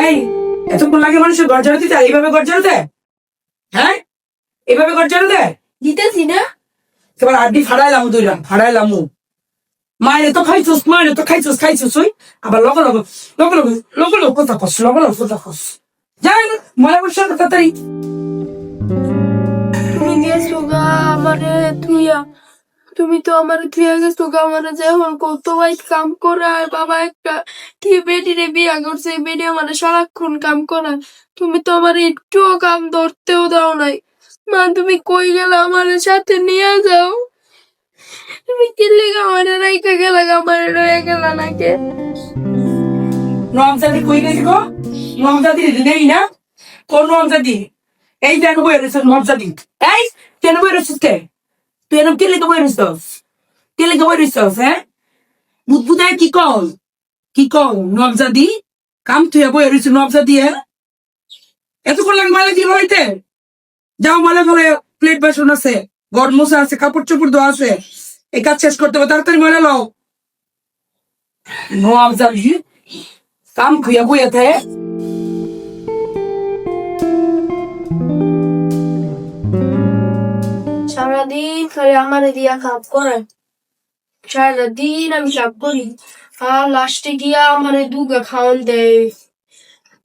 এই এতক্ষণ লাগে মানুষের ঝাড়ু দিতে? এইভাবে ঝাড়ু দেয় হ্যাঁ? এইভাবে ঝাড়ু দেয় দিতেছি না। এবার আড্ডি ফাড়াইলাম দুইলাম ফাড়াইলাম মায়ের তো খাইছস মায়ের তো খাইছস খাইছস ওই। আবার লগ লগ লগ লগ লগ লগ কথা কস লগ লগ কথা কস। যাই মনে বসে তাড়াতাড়ি? তুমি গেছো গা আমারে তুইয়া তুমি তো আমার তুইয়া গেছো আমারে যখন কত বাইক কাম করায় বাবা একটা কি বেডি রে বিয়া করছে, এই বেডি আমার সারাক্ষণ কাম করায়। তুমি তো আমার একটুও কাম ধরতেও দাও নাই। মা, তুমি কই গেলে আমার সাথে নিয়ে যাও? তুমি কিল্লি আমার রাইকা গেলা আমার রয়ে গেলা নাকি? নমজাদি কই গেছি গো? নমজাদি নেই না? কোন নমজাদি এই দেখ বই রয়েছে নমজাদি এই, কেন বই রয়েছিস তুই এরকম কে লেগে বই রয়েছিস কে লেগে বই রয়েছিস হ্যাঁ বুদবুদায় কি কল কি কল নবজাদি কাম তুই বই রয়েছিস নবজাদি হ্যাঁ এতক্ষণ লাগে মালা কি হইতে যাও মালা করে প্লেট বাসন আছে গড় মশা আছে কাপড় চোপড় দেওয়া আছে এই কাজ শেষ করতে হবে তাড়াতাড়ি মালা লও নবজাদি কাম খুঁয়া বইয়া থাকে সারাদিন খালি আমার দিয়া কাপ করে সারাদিন আমি কাপ করি আর লাস্টে গিয়া আমার দুগা খাওয়ান দেয়।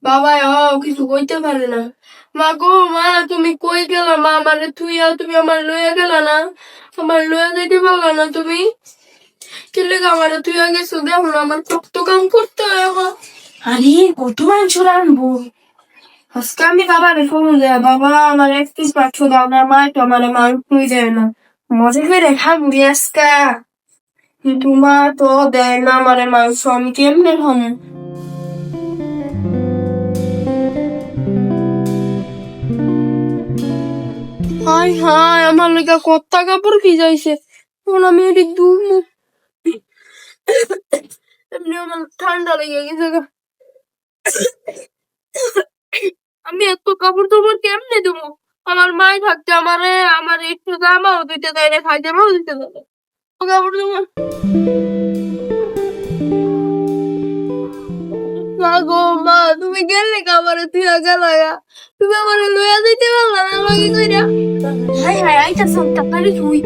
বাবা ও কিছু কইতে পারে না। মা গো, মা, তুমি কই গেলা? মা আমারে তুই আর তুমি আমার লইয়া গেলা না? আমার লইয়া যাইতে পারলা না তুমি? কেলে আমারে তুই গেছো? দেখো আমার কত কাম করতে হয় আরে, কত মাংস রানবো আজকে আমি ফোন দেয় বাবা আমার এক পিস মাংস দাও না মা একটু আমার দেয় না। মজা করে খাবি আজকে। কিন্তু মা তো দেয় না আমার মাংস, আমি কেমনে খাব? হাই হাই আমার লেগে কত্তা কাপড় ভিজাইছে এখন আমি এটি দুমু এমনি আমার ঠান্ডা লেগে গেছে। আমি এত কাপড় চোপড় কেমনে দেবো আমার মাই থাকতে আমারে আমার একটু জামাও দিতে দেয় না খাই জামাও দিতে দেয় না। কাপড় মা গো মা তুমি গেলে তুই আগা লাগা তুমি আমারে লইয়া দিতে পারলা না আমাকে কইরা? হাই হাই আইটা সন্তা পারি তুই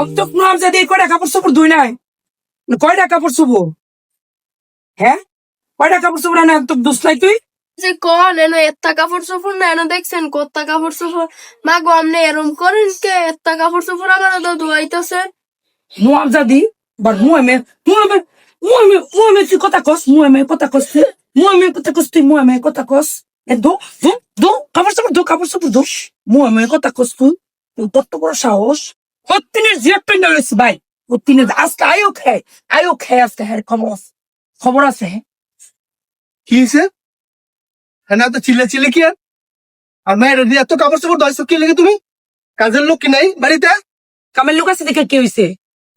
অন্তক নবজাদি কয়টা কাপড় চোপড় ধুই নাই? কয়টা কাপড় হ্যাঁ? কয়টা কাপড় চোপড় না তো দুসলাই তুই? যে কন এনো এত্তা কাপড় চোপড় না এনো দেখছেন কত্তা কাপড় চোপড়? মা গো আমনে এরম করেন কে? এত্তা কাপড় চোপড় আমার তো ধুয়াইতেছে। বার তুই কথা কস মুয়ে কথা কস মুয়ে কথা কস তুই মুয়ে কথা কস। এ দো দো দো কাপড় চোপড় দো কাপড় চোপড় দো মুয়ে কথা কস তুই তুই কত বড় সাহস? হত্তিনের জিয়ার পেন্ডা রয়েছে ভাই হত্তিনের আজকে আয়ো খায় আয়ো খায় আজকে হ্যাঁ খবর আছে খবর আছে হ্যাঁ। কি হয়েছে হ্যাঁ না তো চিলে চিলে কি আর? আর মায়ের দিয়ে এত কাপড় চোপড় ধোয়াইছো কি লেগে তুমি? কাজের লোক কি নাই বাড়িতে? কামের লোক আছে দেখে কি হইছে?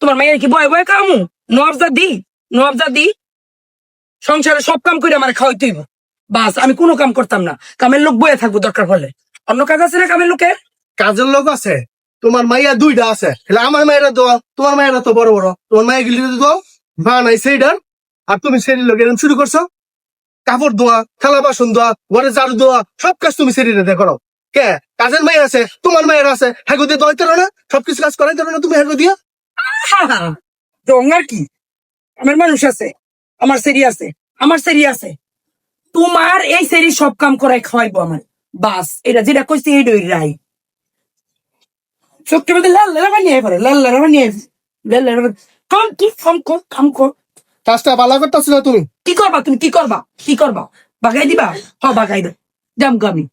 তোমার মায়ের কি বয় বয় কামু? নবজাদি নবজাদি সংসারে সব কাম করে আমার খাওয়াইতে হইব। বাস আমি কোনো কাম করতাম না। কামের লোক বয়ে থাকব দরকার হলে। অন্য কাজ আছে না কামের লোকের? কাজের লোক আছে। তোমার মাইয়া দুইটা আছে। তাহলে আমার মায়েরা দোয়া তোমার মায়েরা তো বড় বড়। তোমার মায়ের গিলি দোয়া বা নাই সেইটার আর তুমি সেই লোক শুরু করছ। কাপড় ধোয়া, থালা বাসন ধোয়া, ঘরে ঝাড়ু ধোয়া, সব কাজ তুমি সেরিতে করো। কে? কাজের মায়ের আছে, তোমার মায়ের আছে হ্যাগো দিয়ে দোয়াইতে পারো না সবকিছু কাজ করাইতে না, তুমি হ্যাগো দিয়া ডঙ্গার কি? আমার মানুষ আছে, আমার সেরি আছে, আমার সেরি আছে। তোমার এই সেরি সব কাম করাই খাওয়াইবো আমার। বাস, এটা যেটা কইছে এই ডই রাই। চোখের মধ্যে লাল লাল বানিয়ে পড়ে লাল লাল বানিয়ে লাল লাল কাম কি? কাম কর কাম কর। কাজটা বালা করতেছো না তুমি? কি করবা তুমি? কি করবা? কি করবা? বাগাই দিবা? হ বাগাই দে। যাম আমি।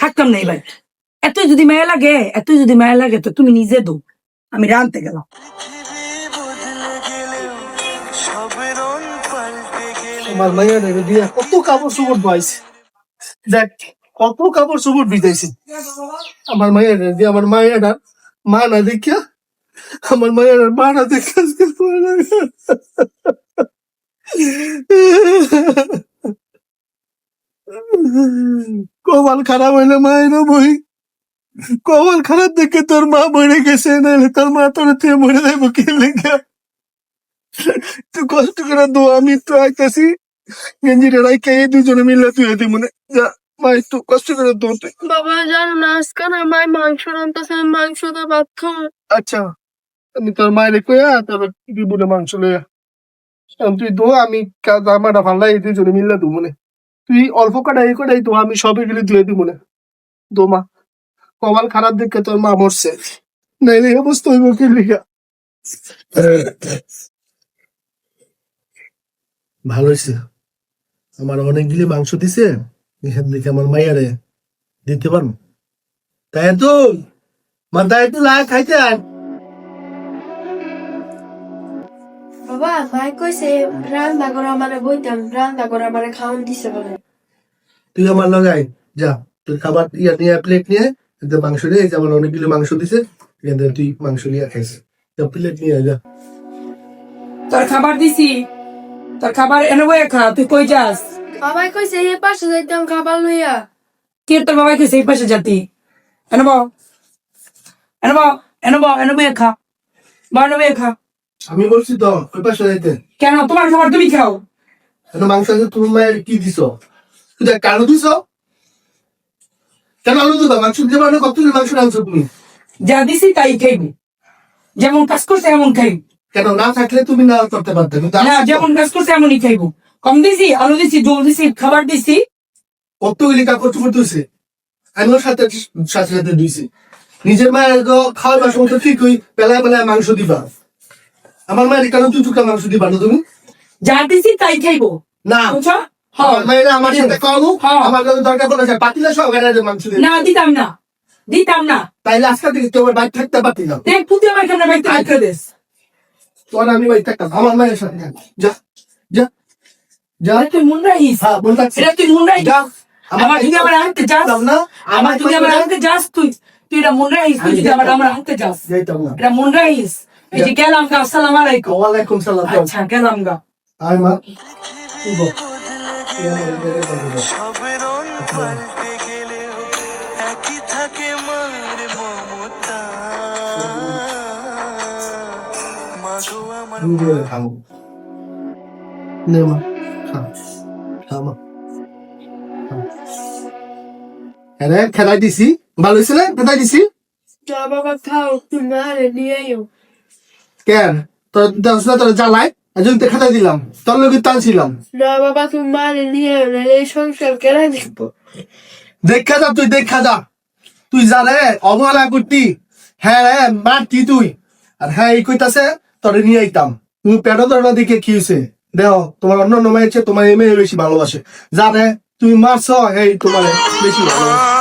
থাকতাম না এবার। এত যদি মায়া লাগে এত যদি মায়া লাগে তো তুমি নিজে দো। আমি রানতে গেলাম। আমার মায়ের দিয়া কত কাপড় চোপড় ধোয়াইছে। দেখ কত কাপড় চোপড় ভিজাইছে। আমার মায়ের দিয়ে আমার মায়ের মা না দেখিয়া আমার মায়ের মা না দেখে আজকে পড়ে গেছে। কপাল খারাপ হইলে মায়ের বই। কপাল খারাপ দেখে তোর মা মরে গেছে নাহলে তোর মা তোর থেকে মরে যাইব কি লেগে? তুই কষ্ট করে দো আমি তো আইতেছি। গেঞ্জিটা রাইকে এই দুজনে মিলে তুই এদি মনে যা মা একটু কষ্ট করে দো। তুই বাবা জানো না আজকে না মাই মাংস রান্তাছে মাংস দিয়ে ভাত খাব। আচ্ছা আমি তোর মায়ের কইয়া তারপর বিবুনে মাংস লইয়া। তুই দো আমি ভাল্লাই এই দুজনে মিললে দু মনে। তুই অল্প কাটাই কটাই তো আমি সবে গেলে ধুয়ে দিব মনে। দো মা খারাপ দেখে তোর মা মরছে। হইব কি লিখা ভালো হয়েছে আমার অনেকগুলি মাংস দিছে, এখান থেকে আমার মাইয়ারে দিতে পারব। তাই তো? মা তাই তো লা, খাইতে আয়। বাবা ভাই কইছে রান্না করে আমারে বইতাম রান্না করে আমারে খাওয়ান দিছে বলে। তুই আমার লাগাই যা তোর খাবার ইয়া নিয়ে প্লেট নিয়ে এতে মাংস নিয়ে এই যে আমার অনেকগুলো মাংস দিছে এখান থেকে তুই মাংস নিয়ে খাইস প্লেট নিয়ে আয়, যা। তোর খাবার দিছি তোর খাবার এনে বয়ে খা তুই কই যাস। বাবাই কইছে এই পাশে যাইতাম খাবার লইয়া কে তোর বাবাকে এই পাশে জাতি এনে বউ এনে বউ এনে বউ এনে বয়ে খা বা এনে বয়ে খা। আমি বলছি তো ওই পাশে যাইতে। কেন? তোমার খাবার তুমি খাও। কেন মাংস আছে তুমি মায়ের কি দিছ? তুই দেখ কেন দিছ? কেন আলু দিবা? মাংস দিবা না? কত মাংস আনছো তুমি? যা দিছি তাই খাইবি। যেমন কাজ করছে এমন খাইবি। কেন না থাকলে তুমি না করতে পারতে। না যেমন কাজ করছে এমনই খাইবো। কম দিছি আলু দিছি জল দিছি খাবার দিছি। কতগুলি কাপড় চোপড় ধুইছে? আমিও সাথে সাথে সাথে ধুইছি। নিজের মায়ের খাওয়ার সময় ঠিক ওই বেলায় বেলায় মাংস দিবা। আমার মায়ের কেন তুই টুকরা মাংস দিবা না তুমি। যা দিছি তাই খাইবো। না। বুঝছ? আমার মায়ের আমার সাথে হ্যাঁ। আমার যদি দরকার পড়ে যায় পাতিলা সহকারে মাংস দিবে না দিতাম না। দিতাম না। তাইলে আজকে থেকে তোমার বাইক থাকতে পারতি না। দেখ পুঁতে আমার কেন বাইতে রাখতে দেস। তোর আমি বাইক থাকতাম আমার মায়ের সাথে যা যা। যা। তুই মন রাখিস। হ্যাঁ বল থাকছি এটা তুই মন রাখিস। যা। আমার যদি আমার আনতে যাস না। আমার যদি আমার আনতে যাস তুই তুই এটা মন রাখিস তুই যদি আমার আমার আনতে যাস যাইতাম না। এটা মন রাখিস। এই যে গেলাম গা আসসালাম আলাইকুম। ওয়ালাইকুম সালাম আচ্ছা গেলাম গা। আয় মা। নে মা খা খা মা। খেলাই দিছি? ভালো হয়েছে না দিছি বাবা খাও তুমি আরে নিয়ে আইও। কেন? তোর দশ না তোর জ্বালাই একজন তো দিলাম। তোর লোক টানছিলাম না বাবা তুমি আরে নিয়ে আইও না এই সংসার কেন দিব দেখা যা তুই দেখা যা। তুই যা রে অবহেলা করতি। হ্যাঁ রে মারতি তুই। আর হ্যাঁ এই কইতাছে তোরে নিয়ে আইতাম। তুমি পেটো ধরনা দিকে কি হয়েছে তোমার অন্য অন্য মেয়েছে তোমার এই মেয়ে বেশি ভালোবাসে। যা রে তুমি মারছ এই তোমার বেশি ভালোবাসে।